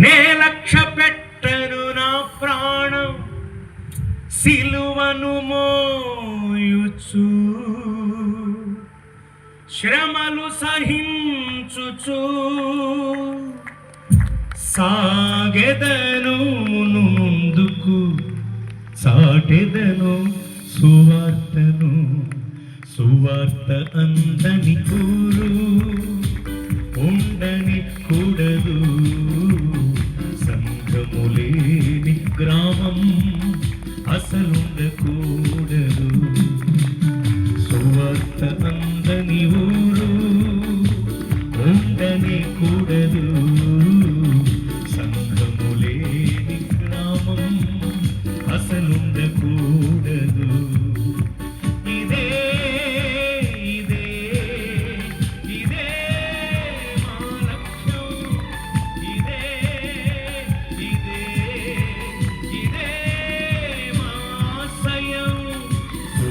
నే లక్ష పెట్టను నా ప్రాణం సిలువను మోయుచు. శ్రమలు సహించుచు. సాగెదను ముందుకు సాటెదను సువార్తను సువార్త అందనికు అసలుండకూడదు సువార్త అందని ఊరు ఉండని కూడదు.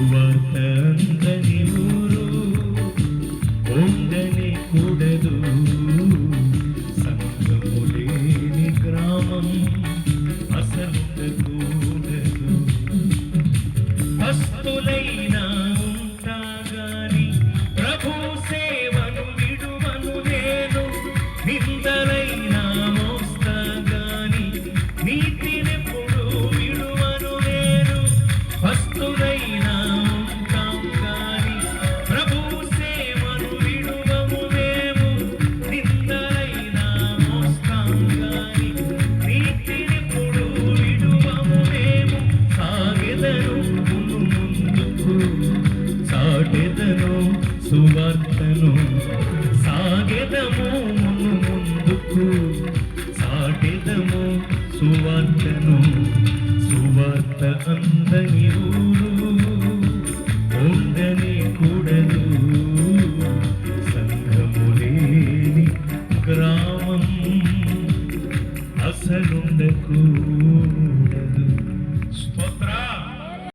సువార్త అందని ఊరు ఉండని కూడదు. సంఘములేని గ్రామం సందని ఊరు ఉండని కూడదు. సంఘము లేని గ్రామం అసలుండకూడదు. స్తోత్ర.